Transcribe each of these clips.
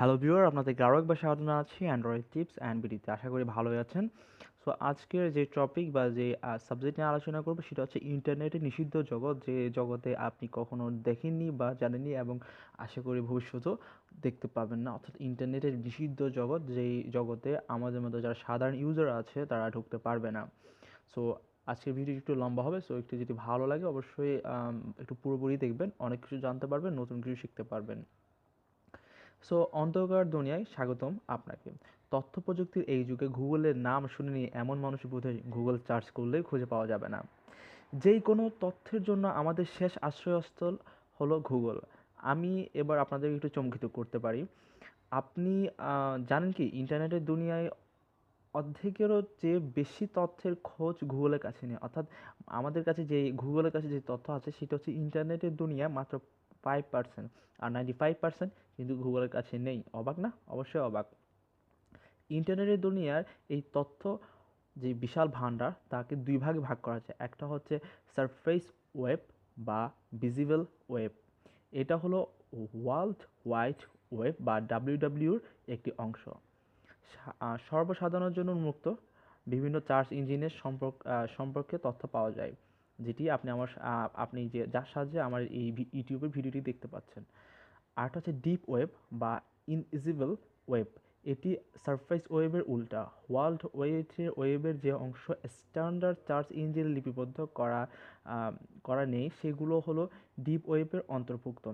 Hello viewer আপনাদেরকে আরও একবার স্বাগত জানাচ্ছি অ্যান্ড্রয়েড টিপস অ্যান্ড বিডিতে আশা করি ভালোই আছেন। সো আজকের যে টপিক বা যে সাবজেক্ট নিয়ে আলোচনা করব, সেটা হচ্ছে ইন্টারনেটে নিষিদ্ধ জগৎ, যে জগতে আপনি কখনো দেখেননি বা জানেননি এবং আশা করি ভবিষ্যতেও দেখতে পাবেন না। অর্থাৎ ইন্টারনেটের নিষিদ্ধ জগৎ, যেই জগতে আমাদের মতো যারা সাধারণ ইউজার আছে, তারা ঢুকতে পারবে না। সো আজকের ভিডিও একটু লম্বা হবে। সো একটু যদি ভালো লাগে, অবশ্যই একটু পুরোপুরি দেখবেন, অনেক কিছু জানতে পারবেন, নতুন কিছু শিখতে পারবেন। সো অন্ধকার দুনিয়ায় স্বাগতম আপনাকে। তথ্য প্রযুক্তির এই যুগে গুগলের নাম শুনে নিয়ে এমন মানুষ বোধহয় গুগল সার্চ করলেই খুঁজে পাওয়া যাবে না। যেই কোনো তথ্যের জন্য আমাদের শেষ আশ্রয়স্থল হলো গুগল। আমি এবার আপনাদের একটু চমকিত করতে পারি। আপনি জানেন কি, ইন্টারনেটের দুনিয়ায় অর্ধেকেরও চেয়ে বেশি তথ্যের খোঁজ গুগলের কাছে নেই। অর্থাৎ আমাদের কাছে যে গুগলের কাছে যে তথ্য আছে সেটা হচ্ছে ইন্টারনেটের দুনিয়া মাত্র ফাইভ পার্সেন্ট আর নাইনটি ফাইভ পার্সেন্ট কিন্তু গুগলের কাছে নেই। অবাক না? অবশ্যই অবাক। ইন্টারনেটের দুনিয়ার এই তথ্য যে বিশাল ভাণ্ডার, তাকে দুই ভাগে ভাগ করা যায় একটা হচ্ছে সারফেস ওয়েব বা ভিজিবল ওয়েব এটা হলো ওয়ার্ল্ড ওয়াইড ওয়েব বা ডাব্লিউডাব্লিউর একটি অংশ। সর্বসাধারণের জন্য উন্মুক্ত। বিভিন্ন চার্জ ইঞ্জিনের সম্পর্ক সম্পর্কে তথ্য পাওয়া যায়। যেটি আপনি আমার আপনি যে, যার সাহায্যে আমার এই ইউটিউবের ভিডিওটি দেখতে পাচ্ছেন। আরেকটা হচ্ছে ডিপ ওয়েব বা ইনভিজিবল ওয়েব এটি সারফেস ওয়েবের উল্টা। ওয়ার্ল্ড ওয়েটের ওয়েবের যে অংশ স্ট্যান্ডার্ড চার্জ ইঞ্জিন লিপিবদ্ধ করা করা নেই, সেগুলো হলো ডিপ ওয়েবের অন্তর্ভুক্ত।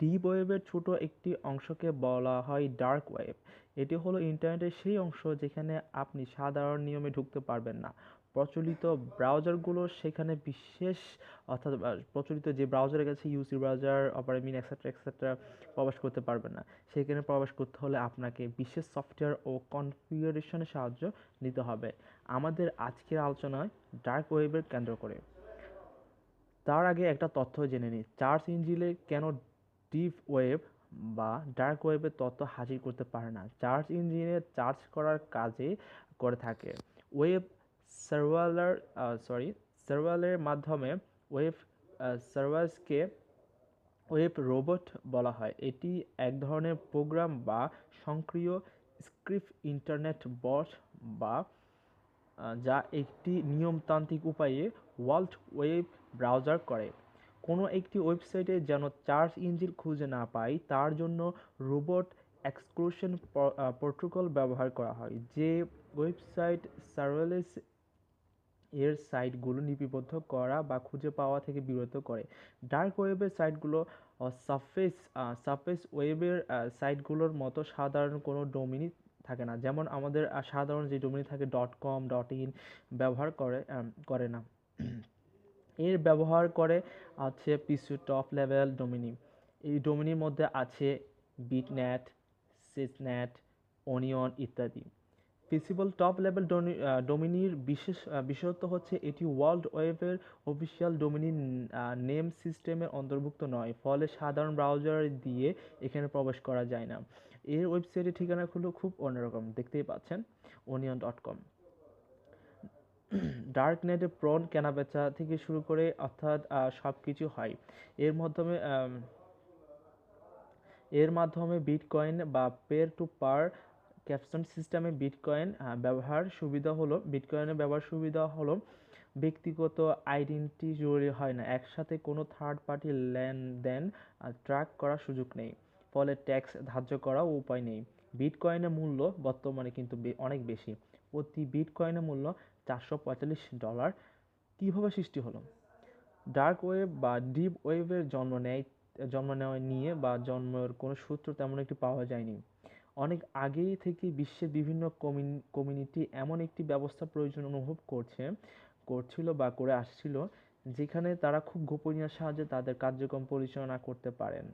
ডিপ ওয়েবের ছোট একটি অংশকে বলা হয় ডার্ক ওয়েব এটি হলো ইন্টারনেটের সেই অংশ যেখানে আপনি সাধারণ নিয়মে ঢুকতে পারবেন না। প্রচলিত ব্রাউজারগুলো সেখানে বিশেষ, অর্থাৎ প্রচলিত যে ব্রাউজারের কাছে U C browser Opera Mini etcetera etcetera প্রবেশ করতে পারবে না। সেখানে প্রবেশ করতে হলে আপনাকে বিশেষ সফটওয়্যার ও কনফিগারেশনের সাহায্য নিতে হবে। আমাদের আজকের আলোচনায় ডার্ক ওয়েবের কেন্দ্র করে। তার আগে একটা তথ্য জেনে নিই। চার্জ ইঞ্জিনে কেন ডিপ ওয়েব বা ডার্ক ওয়েবের তথ্য হাজির করতে পারে না? চার্জ ইঞ্জিনে চার্জ করার কাজে করে থাকে। ওয়েব সার্ভালার সরি সার্ভালের মাধ্যমে ওয়েব সার্ভার্সকে ওয়েব রোবট বলা হয়। এটি এক ধরনের প্রোগ্রাম বা সক্রিয় স্ক্রিপ্ট, ইন্টারনেট বট বা যা একটি নিয়মতান্ত্রিক উপায়ে ওয়ার্ল্ড ওয়েব ব্রাউজার করে। কোনো একটি ওয়েবসাইটে যেন চার্জ ইঞ্জিন খুঁজে না পাই তার জন্য রোবট এক্সক্লুশন প্রোটোকল ব্যবহার করা হয়, যে ওয়েবসাইট সার্ভেলেন্স এর সাইটগুলো লিপিবদ্ধ করা বা খুঁজে পাওয়া থেকে বিরত করে। ডার্ক ওয়েবের সাইটগুলো সাফেস সাফেস ওয়েবের সাইটগুলোর মতো সাধারণ কোনো ডোমিনি থাকে না। যেমন আমাদের সাধারণ যে ডোমিনি থাকে, ডট কম, ডট ইন ব্যবহার করে করে না। এর ব্যবহার করে আছে পিসু টপ লেভেল ডোমিনি এই ডোমিনির মধ্যে আছে বিটনেট, সিসনেট অনিয়ন ইত্যাদি। ফিসিবল টপ লেভেল ডোমিনির বিশেষ বিশেষত্ব হচ্ছে এটি ওয়ার্ল্ড ওয়েবের অফিসিয়াল ডোমিনি নেম সিস্টেমের অন্তর্ভুক্ত নয়, ফলে সাধারণ ব্রাউজার দিয়ে এখানে প্রবেশ করা যায় না। এর ওয়েবসাইটের ঠিকানাগুলো খুব অন্যরকম, দেখতেই পাচ্ছেন ওনিয়ন ডট কম ডার্ক নেটে প্রন কেনাবেচা থেকে শুরু করে অর্থাৎ সব কিছু হয়। এর মাধ্যমে এর মাধ্যমে বিটকয়েন বা পের টু পার ক্যাপশন সিস্টেমে বিটকয়েন ব্যবহার সুবিধা হলো। বিটকয়েনের ব্যবহার সুবিধা হলো ব্যক্তিগত আইডেন্টি জরুরি হয় না। একসাথে কোনো থার্ড পার্টি লেনদেন ট্র্যাক করার সুযোগ নেই। ফলে ট্যাক্স ধার্য করাও উপায় নেই। বিটকয়েনের মূল্য বর্তমানে কিন্তু অনেক বেশি। প্রতি বিটকয়েনের মূল্য চারশো পঁয়তাল্লিশ ডলার কীভাবে সৃষ্টি হলো? ডার্ক ওয়েব বা ডিপ ওয়েবের জন্ম নেয়, জন্ম নেওয়া নিয়ে বা জন্মের কোনো সূত্র তেমন একটি পাওয়া যায়নি। অনেক আগেই থেকে বিশ্বের বিভিন্ন কমিউনিটি এমন একটি ব্যবস্থা প্রয়োজন অনুভব করছে, করছিল বা করে আসছিল, যেখানে তারা খুব গোপনীয় সাহায্যে তাদের কার্যক্রম পরিচালনা করতে পারেন।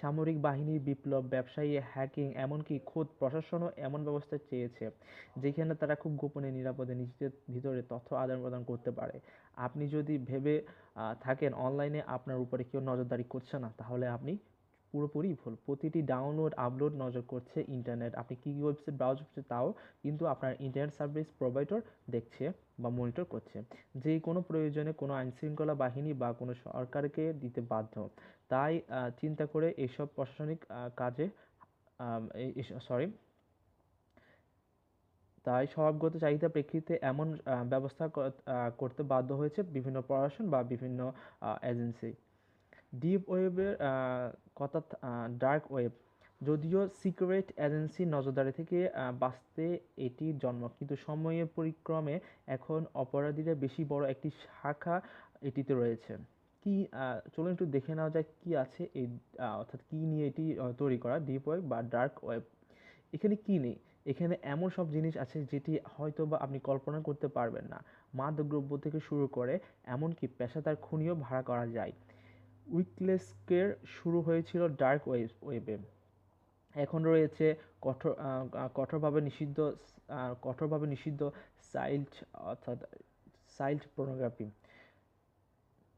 সামরিক বাহিনীর বিপ্লব, ব্যবসায়ী হ্যাকিং এমনকি খোদ প্রশাসনও এমন ব্যবস্থা চেয়েছে, যেখানে তারা খুব গোপনে নিরাপদে নিজেদের ভিতরে তথ্য আদান প্রদান করতে পারে। আপনি যদি ভেবে থাকেন অনলাইনে আপনার উপরে কেউ নজরদারি করছে না, তাহলে আপনি পুরোপুরি ভুল। প্রতিটি ডাউনলোড আপলোড নজর করছে ইন্টারনেট আপনি কী ওয়েবসাইট ব্রাউজ করছে তাও কিন্তু আপনার ইন্টারনেট সার্ভিস প্রোভাইডার দেখছে বা মনিটর করছে। যে কোনো প্রয়োজনে কোনো আইনশৃঙ্খলা বাহিনী বা কোনো সরকারকে দিতে বাধ্য। তাই চিন্তা করে এসব প্রশাসনিক কাজে সরি তাই স্বভাবগত চাহিদা প্রেক্ষিতে এমন ব্যবস্থা করতে বাধ্য হয়েছে বিভিন্ন প্রশাসন বা বিভিন্ন এজেন্সি ডিপ ওয়েবের কথা ডার্ক ওয়েব। যদিও সিক্রেট এজেন্সি নজরদারি থেকে বাঁচতে এটি জন্ম, কিন্তু সময়ের পরিক্রমে এখন অপরাধীরা বেশি বড় একটি শাখা এটিতে রয়েছে। কি চলুন একটু দেখে নেওয়া যায় কি আছে এই অর্থাৎ কি নিয়ে এটি তৈরি করা, ডিপ ওয়েব বা ডার্ক ওয়েব। এখানে কি নেই? এখানে এমন সব জিনিস আছে যেটি হয়তো বা আপনি কল্পনা করতে পারবেন না। মাদকদ্রব্য থেকে শুরু করে এমনকি পেশাদার খুনিও ভাড়া করা যায়। উইকলেসকের শুরু হয়েছিল ডার্ক ওয়েব, ওয়েবে। এখন রয়েছে কঠোর কঠোরভাবে নিষিদ্ধ কঠোরভাবে নিষিদ্ধ সাইল্ড অর্থাৎ সাইল্ড পর্নোগ্রাফি।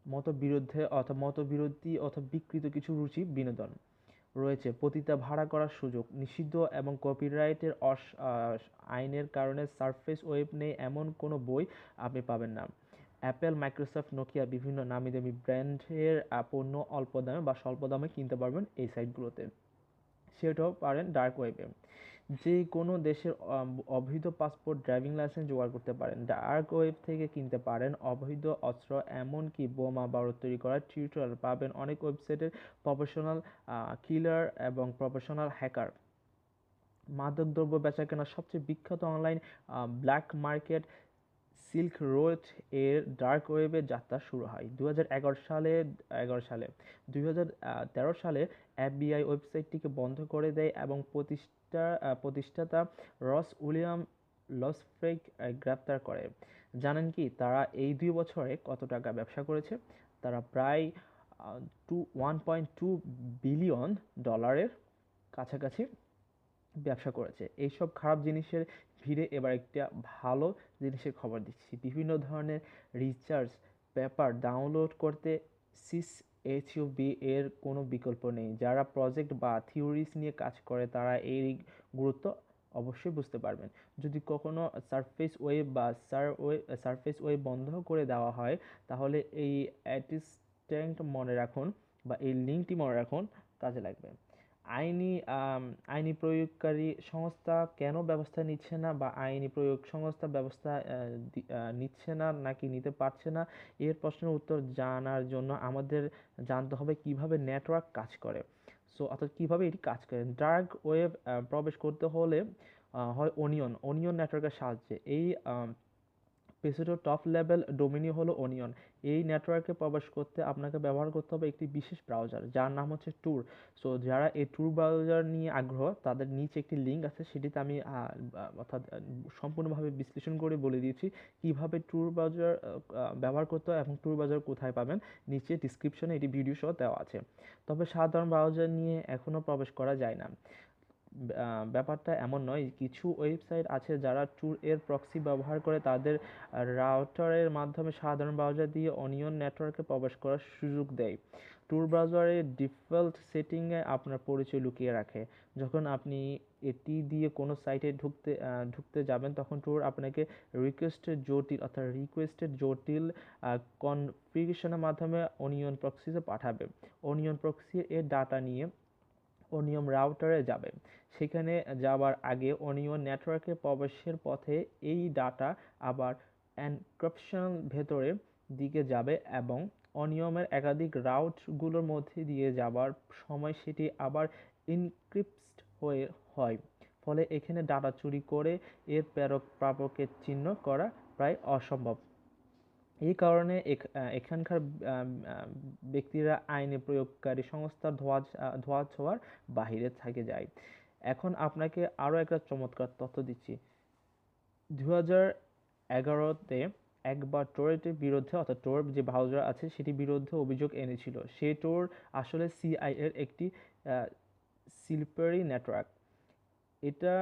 মতবিরুদ্ধে অথবা মতবিরোধী অথবা বিকৃত কিছু রুচি, বিনোদন রয়েছে। পতিতা ভাড়া করার সুযোগ, নিষিদ্ধ এবং কপিরাইটের আইনের কারণে সারফেস ওয়েব নেই এমন কোনো বই আপনি পাবেন না। অ্যাপেল, মাইক্রোসফট, নোকিয়া বিভিন্ন নামি দামি ব্র্যান্ডের পণ্য অল্প দামে বা স্বল্প দামে কিনতে পারবেন এই সাইটগুলোতে। সেটাও পারেন ডার্ক ওয়েবে। যে কোনো দেশের অবৈধ পাসপোর্ট, ড্রাইভিং লাইসেন্স জোগাড় করতে পারেন। ডার্ক ওয়েব থেকে কিনতে পারেন অবৈধ অস্ত্র, এমনকি বোমা, বারুদ তৈরি করার টিউটোরিয়াল পাবেন অনেক ওয়েবসাইটের প্রফেশনাল কিলার এবং প্রফেশনাল হ্যাকার। মাদকদ্রব্য বেচাকেনার সবচেয়ে বিখ্যাত অনলাইন ব্ল্যাক মার্কেট সিল্ক রোডের ডার্ক ওয়েবে যাত্রা শুরু হয়। দুই হাজার এগারো সালে এগারো সালে দুই হাজার তেরো সালে এফবিআই ওয়েবসাইটটিকে বন্ধ করে দেয় এবং প্রতিষ্ঠা প্রতিষ্ঠাতা রস উইলিয়াম লসফ্রেক গ্রেপ্তার করে। জানেন কি, তারা এই দুই বছরে কত টাকা ব্যবসা করেছে? তারা প্রায় two one point two billion ডলারের কাছাকাছি ব্যবসা করেছে। এইসব খারাপ জিনিসের ভিড়ে এবার একটা ভালো জিনিসের খবর দিচ্ছি। বিভিন্ন ধরনের রিচার্জ পেপার ডাউনলোড করতে সিস এইচইউবি এর কোনো বিকল্প নেই। যারা প্রজেক্ট বা থিওরিস নিয়ে কাজ করে, তারা এই গুরুত্ব অবশ্যই বুঝতে পারবেন। যদি কখনো সারফেস ওয়েব বা সার ওয়েব সারফেস ওয়েব বন্ধ করে দেওয়া হয়, তাহলে এই অ্যাটিস্ট্যান্ট মনে রাখুন বা এই লিঙ্কটি মনে রাখুন, কাজে লাগবে। আইনি আইনি প্রয়োগকারী সংস্থা কেন ব্যবস্থা নিচ্ছে না বা আইনি প্রয়োগ সংস্থা ব্যবস্থা নিচ্ছে না নাকি নিতে পারছে না? এর প্রশ্নের উত্তর জানার জন্য আমাদের জানতে হবে কীভাবে নেটওয়ার্ক কাজ করে। সো, অর্থাৎ কীভাবে এটি কাজ করে? ডার্ক ওয়েব প্রবেশ করতে হলে হয় অনিয়ন। অনিয়ন নেটওয়ার্কের সাহায্যে। এই পেসোটো টপ লেভেল ডোমিনি হলো অনিয়ন এই নেটওয়ার্কে প্রবেশ করতে আপনাকে ব্যবহার করতে হবে একটি বিশেষ ব্রাউজার যার নাম হচ্ছে ট্যুর সো যারা এই ট্যুর ব্রাউজার নিয়ে আগ্রহ, তাদের নিচে একটি লিঙ্ক আছে, সেটিতে আমি অর্থাৎ সম্পূর্ণভাবে বিশ্লেষণ করে বলে দিয়েছি কীভাবে ট্যুর ব্রাউজার ব্যবহার করতে হয় এবং ট্যুর ব্রাউজার কোথায় পাবেন। নিচে ডিসক্রিপশনে এটি ভিডিও সহ দেওয়া আছে। তবে সাধারণ ব্রাউজার নিয়ে এখনও প্রবেশ করা যায় না। ব্যাপারটা এমন নয়। কিছু ওয়েবসাইট আছে যারা ট্যুর এর প্রক্সি ব্যবহার করে তাদের রাউটারের মাধ্যমে সাধারণ ব্রাউজার দিয়ে অনিয়ন নেটওয়ার্কে প্রবেশ করার সুযোগ দেয়। ট্যুর ব্রাউজারের ডিফল্ট সেটিংয়ে আপনার পরিচয় লুকিয়ে রাখে। যখন আপনি এটি দিয়ে কোনো সাইটে ঢুকতে ঢুকতে যাবেন, তখন ট্যুর আপনাকে রিকোয়েস্টের জটিল, অর্থাৎ রিকোয়েস্টেড জটিল কনফিগারেশনের মাধ্যমে অনিয়ন প্রক্সিতে পাঠাবে। অনিয়ন প্রক্সি এর ডাটা নিয়ে অনিয়ম রাউটারে যাবে। সেখানে যাবার আগে অনিয়ন নেটওয়ার্কে প্রবেশের পথে এই ডাটা আবার এনক্রিপশন ভেতরে দিকে যাবে এবং অনিয়মের একাধিক রাউটগুলোর মধ্যে দিয়ে যাবার সময় সেটি আবার ইনক্রিপ্ট হয়ে হয়। ফলে এখানে ডাটা চুরি করে এর প্রেরক প্রাপকের চিহ্ন করা প্রায় অসম্ভব। এই কারণে এখানকার ব্যক্তিরা আইনি প্রয়োগকারী সংস্থার ধোয়া ধোয়া ছোঁয়ার বাহিরে থেকে যায়। এখন আপনাকে আরও একটা চমৎকার তথ্য দিচ্ছি। দু হাজার এগারোতে একবার টোরেটের বিরুদ্ধে, অর্থাৎ টোর যে ব্রাউজার আছে সেটি বিরুদ্ধে অভিযোগ এনেছিল। সেই টোর আসলে সিআই এর একটি সিলপারি নেটওয়ার্ক। এটা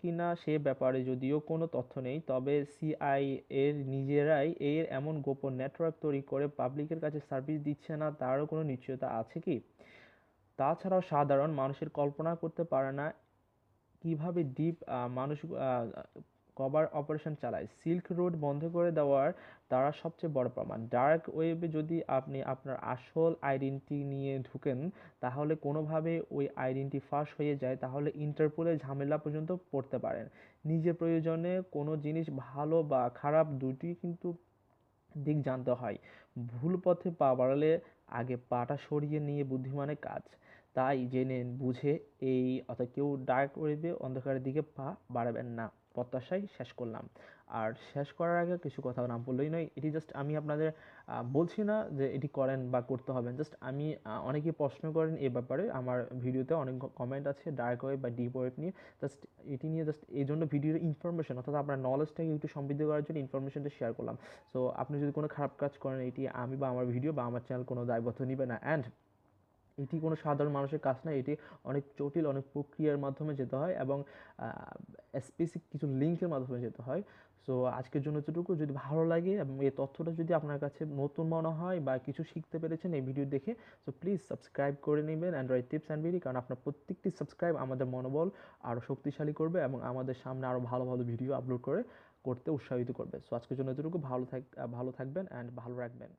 কিনা সে ব্যাপারে যদিও কোনো তথ্য নেই, তবে সিআই এর নিজেরাই এর এমন গোপন নেটওয়ার্ক তৈরি করে পাবলিকের কাছে সার্ভিস দিচ্ছে না, তারও কোনো নিশ্চয়তা আছে কি? তাছাড়াও সাধারণ মানুষের কল্পনা করতে পারে না কীভাবে ডিপ মানুষ কভার অপারেশন চালায়। সিল্ক রোড বন্ধ করে দেওয়ার তারা সবচেয়ে বড় প্রমাণ। ডার্ক ওয়েবে যদি আপনি আপনার আসল আইডেন্টি নিয়ে ঢুকেন, তাহলে কোনোভাবে ওই আইডেন্টি ফাঁস হয়ে যায়, তাহলে ইন্টারপোলের ঝামেলা পর্যন্ত পড়তে পারেন। নিজের প্রয়োজনে কোনো জিনিস ভালো বা খারাপ দুটি কিন্তু দিক জানতে হয়। ভুল পথে পা বাড়ালে আগে পাটা সরিয়ে নিয়ে বুদ্ধিমানের কাজ। তাই জেনে বুঝে এই, অর্থাৎ কেউ ডার্ক ওয়েবে অন্ধকারের দিকে পা বাড়াবেন না। প্রত্যাশাই শেষ করলাম। আর শেষ করার আগে কিছু কথা না বললেই নয়, এটি জাস্ট আমি আপনাদের বলছি না যে এটি করেন বা করতে হবে জাস্ট আমি অনেকে প্রশ্ন করেন এ ব্যাপারে, আমার ভিডিওতে অনেক কমেন্ট আছে ডার্ক ওয়েব বা ডিপ ওয়েব নিয়ে জাস্ট এটি নিয়ে জাস্ট এই জন্য ভিডিওর ইনফরমেশন অর্থাৎ আপনার নলেজটাকে একটু সমৃদ্ধ করার জন্য ইনফরমেশনটা শেয়ার করলাম। সো আপনি যদি কোনো খারাপ কাজ করেন, এটি আমি বা আমার ভিডিও বা আমার চ্যানেল কোনো দায়বদ্ধ নিবে না। অ্যান্ড এটি কোনো সাধারণ মানুষের কাজ না এটি অনেক জটিল, অনেক প্রক্রিয়ার মাধ্যমে যেতে হয় এবং স্পেসিফিক কিছু লিঙ্কের মাধ্যমে যেতে হয়। সো আজকের জন্য এতটুকু। যদি ভালো লাগে এবং এই তথ্যটা যদি আপনার কাছে নতুন মনে হয় বা কিছু শিখতে পেরেছেন এই ভিডিও দেখে সো প্লিজ সাবস্ক্রাইব করে নেবেন অ্যান্ড্রয়েড টিপস অ্যান্ড ভিডিও কারণ আপনার প্রত্যেকটি সাবস্ক্রাইব আমাদের মনোবল আরও শক্তিশালী করবে এবং আমাদের সামনে আরও ভালো ভালো ভিডিও আপলোড করে, করতে উৎসাহিত করবে। সো আজকের জন্য এতটুকু। ভালো থাক, ভালো থাকবেন অ্যান্ড ভালো রাখবেন।